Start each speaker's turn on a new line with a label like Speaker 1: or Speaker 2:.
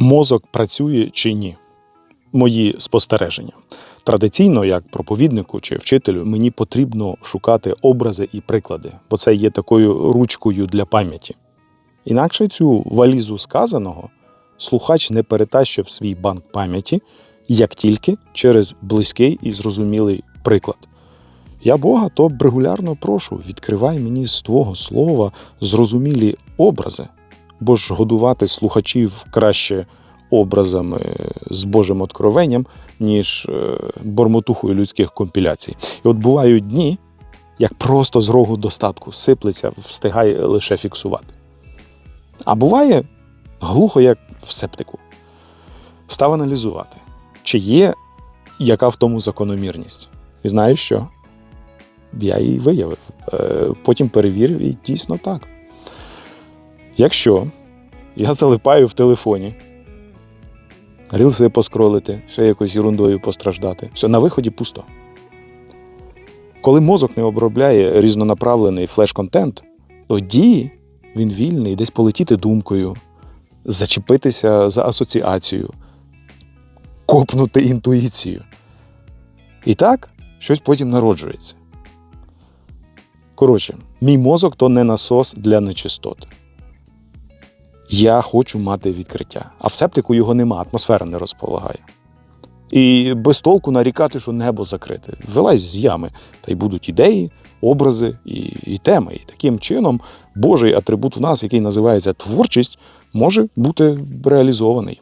Speaker 1: Мозок працює чи ні? Мої спостереження. Традиційно, як проповіднику чи вчителю, мені потрібно шукати образи і приклади, бо це є такою ручкою для пам'яті. Інакше цю валізу сказаного слухач не перетащив свій банк пам'яті, як тільки через близький і зрозумілий приклад. Я Бога то регулярно прошу, відкривай мені з твого слова зрозумілі образи, бо ж годувати слухачів краще образами з Божим откровенням, ніж е, бормотухою людських компіляцій. І от бувають дні, як просто з рогу достатку сиплеться, встигає лише фіксувати. А буває глухо, як в септику. Став аналізувати, чи є яка в тому закономірність. І знаєш що? Я її виявив. Е, Потім перевірив і дійсно так. Якщо я залипаю в телефоні, рілси поскролити, ще якось ерундою постраждати, все, на виході пусто. Коли мозок не обробляє різнонаправлений флеш-контент, тоді він вільний десь полетіти думкою, зачепитися за асоціацію, копнути інтуїцію. І так щось потім народжується. Коротше, мій мозок то не насос для нечистот. Я хочу мати відкриття, а в септику його нема, атмосфера не розполагає. І без толку нарікати, що небо закрите. Вилазь з ями, та й будуть ідеї, образи і, і теми. І таким чином Божий атрибут в нас, який називається творчість, може бути реалізований.